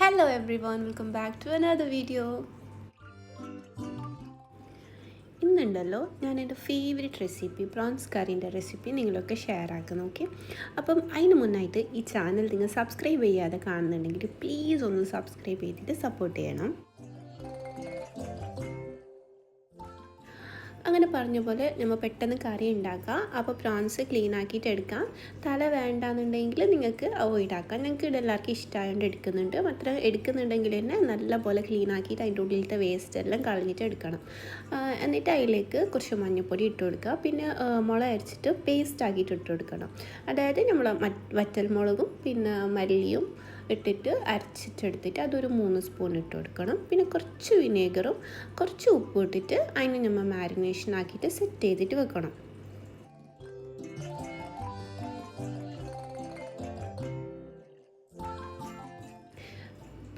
Hello everyone, welcome back to another video ഇന്നുണ്ടല്ലോ ഞാൻ എന്റെ favourite recipe prawns കറീന്റെ recipe നിങ്ങളൊക്കെ ഷെയർ ആക്കുന്നു ഓക്കെ അപ്പം അതിന് മുന്നായിട്ട് ഈ ചാനൽ നിങ്ങൾ സബ്സ്ക്രൈബ് ചെയ്യാതെ കാണുന്നുണ്ടെങ്കിൽ പ്ലീസ് ഒന്ന് സബ്സ്ക്രൈബ് ചെയ്തിട്ട് സപ്പോർട്ട് ചെയ്യണം. അങ്ങനെ പറഞ്ഞ പോലെ നമ്മൾ പെട്ടെന്ന് കറി ഉണ്ടാക്കാം അപ്പോൾ പ്രോൺസ് ക്ലീൻ ആക്കിയിട്ട് എടുക്കാം. തല വേണ്ടാന്നുണ്ടെങ്കിൽ നിങ്ങൾക്ക് അവോയ്ഡ് ആക്കാം. ഞങ്ങൾക്ക് ഇവിടെ എല്ലാവർക്കും ഇഷ്ടമായതുകൊണ്ട് എടുക്കുന്നുണ്ട്. മാത്രം എടുക്കുന്നുണ്ടെങ്കിൽ തന്നെ നല്ല പോലെ ക്ലീൻ ആക്കിയിട്ട് അതിന്റെ ഉള്ളിലത്തെ വേസ്റ്റ് എല്ലാം കളഞ്ഞിട്ട് എടുക്കണം. എന്നിട്ട് അതിലേക്ക് കുറച്ച് മഞ്ഞൾപ്പൊടി ഇട്ട് കൊടുക്കുക. പിന്നെ മുളക് അരച്ചിട്ട് പേസ്റ്റ് ആക്കിയിട്ട് ഇട്ട് കൊടുക്കണം. അതായത് നമ്മൾ വറ്റൽ മുളകും പിന്നെ മല്ലിയും ഇട്ടിട്ട് അരച്ചിട്ടെടുത്തിട്ട് അതൊരു മൂന്ന് സ്പൂൺ ഇട്ട് കൊടുക്കണം. പിന്നെ കുറച്ച് വിനേഗറും കുറച്ച് ഉപ്പും ഇട്ടിട്ട് അതിനെ നമ്മൾ മാരിനേഷൻ ആക്കിയിട്ട് സെറ്റ് ചെയ്തിട്ട് വെക്കണം.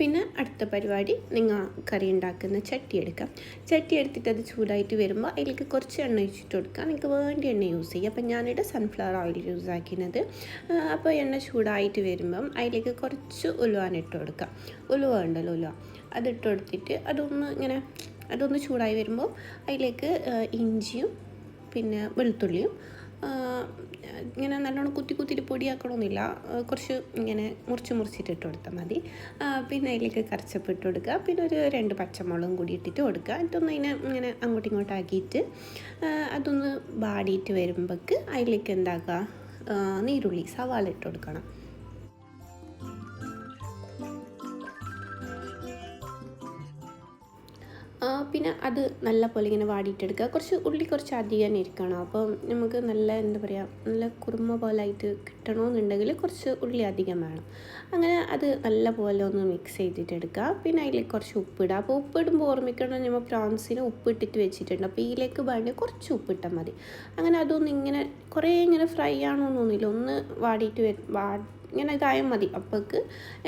പിന്നെ അടുത്ത പരിപാടി നിങ്ങൾ കറി ഉണ്ടാക്കുന്ന ചട്ടി എടുക്കാം. ചട്ടി എടുത്തിട്ട് അത് ചൂടായിട്ട് വരുമ്പോൾ അതിലേക്ക് കുറച്ച് എണ്ണ ഒഴിച്ചിട്ട് കൊടുക്കാം. നിങ്ങൾക്ക് വേണ്ടി എണ്ണ യൂസ് ചെയ്യുക അപ്പം ഞാനിവിടെ സൺഫ്ലവർ ഓയിൽ യൂസ് ആക്കിയത്. അപ്പോൾ എണ്ണ ചൂടായിട്ട് വരുമ്പം അതിലേക്ക് കുറച്ച് ഉലുവാൻ ഇട്ട് കൊടുക്കാം ഉലുവ ഉണ്ടല്ലോ ഉലുവ. അതിട്ട് കൊടുത്തിട്ട് അതൊന്ന് ഇങ്ങനെ അതൊന്ന് ചൂടായി വരുമ്പോൾ അതിലേക്ക് ഇഞ്ചിയും പിന്നെ വെളുത്തുള്ളിയും ഇങ്ങനെ നല്ലോണം കുത്തി കുത്തിയിട്ട് പൊടിയാക്കണമെന്നില്ല കുറച്ച് ഇങ്ങനെ മുറിച്ച് മുറിച്ചിട്ട് ഇട്ട് കൊടുത്താൽ മതി. പിന്നെ അതിലേക്ക് കറച്ചപ്പ് ഇട്ട് കൊടുക്കുക. പിന്നെ ഒരു രണ്ട് പച്ചമുളകും കൂടി ഇട്ടിട്ട് കൊടുക്കുക. എന്നിട്ടൊന്ന് അതിനെ ഇങ്ങനെ അങ്ങോട്ടും ഇങ്ങോട്ടും ആക്കിയിട്ട് അതൊന്ന് വാടിയിട്ട് വരുമ്പോൾക്ക് അതിലേക്ക് എന്താക്കുക? നീരുള്ളി സവാള ഇട്ട് കൊടുക്കണം. പിന്നെ അത് നല്ല പോലെ ഇങ്ങനെ വാടിയിട്ടെടുക്കുക. കുറച്ച് ഉള്ളി കുറച്ച് അധികം ഇരിക്കണം. അപ്പം നമുക്ക് നല്ല എന്താ പറയുക നല്ല കുറുമ പോലായിട്ട് കിട്ടണമെന്നുണ്ടെങ്കിൽ കുറച്ച് ഉള്ളി അധികം വേണം. അങ്ങനെ അത് നല്ല പോലെ ഒന്ന് മിക്സ് ചെയ്തിട്ട് എടുക്കുക പിന്നെ അതിലേക്ക് കുറച്ച് ഉപ്പിടുക. അപ്പോൾ ഉപ്പിടുമ്പോൾ ഓർമ്മിക്കണം നമ്മൾ പ്രോൺസിന് ഉപ്പിട്ടിട്ട് വെച്ചിട്ടുണ്ട്. അപ്പോൾ ഇതിലേക്ക് വേണ്ടി കുറച്ച് ഉപ്പിട്ടാൽ മതി. അങ്ങനെ അതൊന്നും ഇങ്ങനെ കുറേ ഇങ്ങനെ ഫ്രൈ ആണോ എന്നൊന്നുമില്ല ഒന്ന് വാടിയിട്ട് വാ ഇങ്ങനെ ഇതായാൽ മതി. അപ്പോൾക്ക്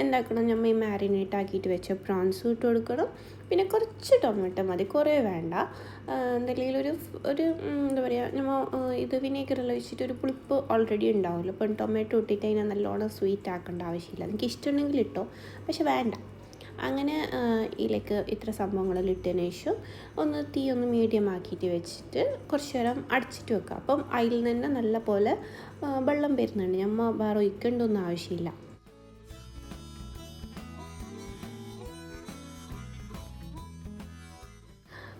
എന്താക്കണം? നമ്മൾ ഈ മാരിനേറ്റ് ആക്കിയിട്ട് വെച്ച പ്രോൺസ് ഇട്ട് കൊടുക്കണം. പിന്നെ കുറച്ച് ടൊമാറ്റോ മതി. കുറേ വേണ്ട. എന്തെങ്കിലും ഒരു ഒരു എന്താ പറയുക നമ്മൾ ഇത് വിനേഗറെല്ലാം വെച്ചിട്ട് ഒരു പുളിപ്പ് ഓൾറെഡി ഉണ്ടാവുമല്ലോ. അപ്പം ടൊമാറ്റോ ഇട്ടിട്ട് അതിനെ നല്ലോണം സ്വീറ്റ് ആക്കേണ്ട ആവശ്യമില്ല. നിങ്ങൾക്ക് ഇഷ്ടമുണ്ടെങ്കിൽ ഇട്ടോ. പക്ഷെ വേണ്ട. അങ്ങനെ ഇതിലേക്ക് ഇത്ര സംഭവങ്ങളെല്ലാം ഇട്ടതിന് ശേഷം ഒന്ന് തീ ഒന്ന് മീഡിയം ആക്കിയിട്ട് വെച്ചിട്ട് കുറച്ച് നേരം അടച്ചിട്ട് വെക്കുക. അപ്പം അതിൽ നിന്ന് നല്ല പോലെ വെള്ളം വരുന്നുണ്ട്. നമ്മൾ വേറെ ഒഴിക്കേണ്ടൊന്നും ആവശ്യമില്ല.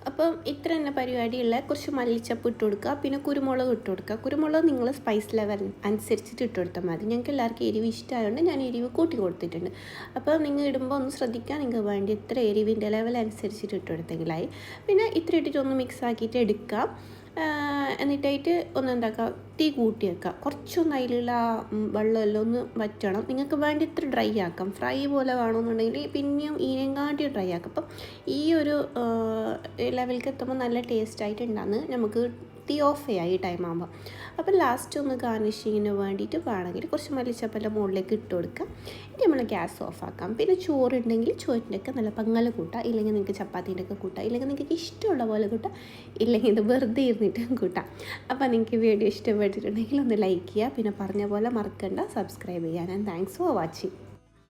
അപ്പം ഇത്ര തന്നെ പരിപാടിയുള്ള കുറച്ച് മല്ലിച്ചപ്പ് ഇട്ട് കൊടുക്കുക. പിന്നെ കുരുമുളക് ഇട്ട് കൊടുക്കുക. കുരുമുളക് നിങ്ങൾ സ്പൈസ് ലെവൽ അനുസരിച്ചിട്ട് ഇട്ട് കൊടുത്താൽ മതി. ഞങ്ങൾക്ക് എല്ലാവർക്കും എരിവ് ഇഷ്ടമായതുകൊണ്ട് ഞാൻ എരിവ് കൂട്ടി കൊടുത്തിട്ടുണ്ട്. അപ്പോൾ നിങ്ങൾ ഇടുമ്പോൾ ഒന്ന് ശ്രദ്ധിക്കുക. നിങ്ങൾക്ക് വേണ്ടി ഇത്ര എരിവിന്റെ ലെവൽ അനുസരിച്ചിട്ട് ഇട്ട് കൊടുത്തെങ്കിലായി. പിന്നെ ഇത്ര ഇട്ടിട്ട് ഒന്ന് മിക്സ് ആക്കിയിട്ട് എടുക്കാം എന്നിട്ടായിട്ട് ഒന്ന് എന്താക്കുക? കൂട്ടി വെക്കുക. കുറച്ചൊന്ന് അതിലുള്ള വെള്ളമെല്ലാം ഒന്ന് വറ്റണം. നിങ്ങൾക്ക് വേണ്ടി ഇത്ര ഡ്രൈ ആക്കാം. ഫ്രൈ പോലെ വേണമെന്നുണ്ടെങ്കിൽ പിന്നെയും ഈനെങ്കാട്ടി ഡ്രൈ ആക്കാം. അപ്പം ഈ ഒരു ലെവലിലേക്ക് എത്തുമ്പോൾ നല്ല ടേസ്റ്റ് ആയിട്ടുണ്ടാകുന്നു നമുക്ക് തീ ഓഫ് ചെയ്യാം ഈ ടൈം ആകുമ്പോൾ അപ്പം ലാസ്റ്റ് ഒന്ന് ഗാർണിഷിങ്ങിന് വേണ്ടിയിട്ട് വേണമെങ്കിൽ കുറച്ച് മല്ലിച്ചപ്പല്ല മുകളിലേക്ക് ഇട്ട് കൊടുക്കുക. ഇനി നമ്മൾ ഗ്യാസ് ഓഫ് ആക്കാം. പിന്നെ ചോറുണ്ടെങ്കിൽ ചോറിന്റെ ഒക്കെ നല്ല പങ്ങൽ കൂട്ടാം ഇല്ലെങ്കിൽ നിങ്ങൾക്ക് ചപ്പാത്തിന്റെ ഒക്കെ കൂട്ടാം ഇല്ലെങ്കിൽ നിങ്ങൾക്ക് ഇഷ്ടമുള്ള പോലെ കൂട്ടാം ഇല്ലെങ്കിൽ ഇത് വെറുതെ ഇരുന്നിട്ടും കൂട്ടാം അപ്പോൾ നിങ്ങൾക്ക് വീഡിയോ ഇഷ്ടപ്പെട്ടിട്ടുണ്ടെങ്കിൽ ഒന്ന് ലൈക്ക് ചെയ്യുക. പിന്നെ പറഞ്ഞ പോലെ മറക്കണ്ട. സബ്സ്ക്രൈബ് ചെയ്യാൻ. And thanks for watching